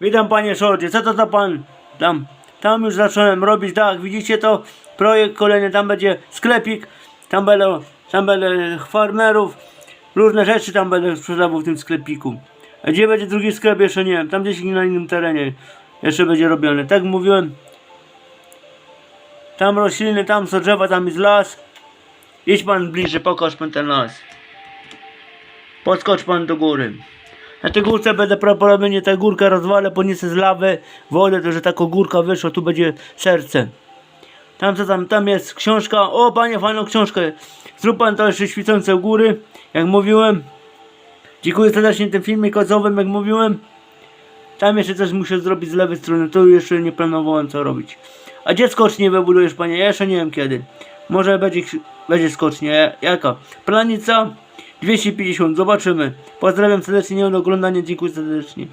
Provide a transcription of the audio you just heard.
Witam panie Szoldzie, co to za pan tam? Tam już zacząłem robić, tak, widzicie to? Projekt kolejny, tam będzie sklepik, tam będą, tam będę farmerów, różne rzeczy tam będę sprzedawał w tym sklepiku. A gdzie będzie drugi sklep jeszcze nie wiem, tam gdzieś na innym terenie jeszcze będzie robione. Tak mówiłem, tam rośliny, tam są drzewa, tam jest las. Idź pan bliżej, pokaż pan ten las. Podskocz pan do góry. Na tej górce będę prawdopodobnie tę górkę rozwalę, podniosę z lawy wodę, to że taka górka wyszła, tu będzie serce. Tam co tam, tam jest książka, o panie fajną książkę. Zrób pan to jeszcze świecące u góry, jak mówiłem. Dziękuję serdecznie tym filmie kozowym, jak mówiłem. Tam jeszcze coś muszę zrobić z lewej strony, tu jeszcze nie planowałem co robić. A gdzie skocznie wybudujesz panie? Ja jeszcze nie wiem kiedy. Może będzie, będzie skocznie. Jaka? Planica 250, zobaczymy. Pozdrawiam serdecznie, nie oglądanie, dziękuję serdecznie.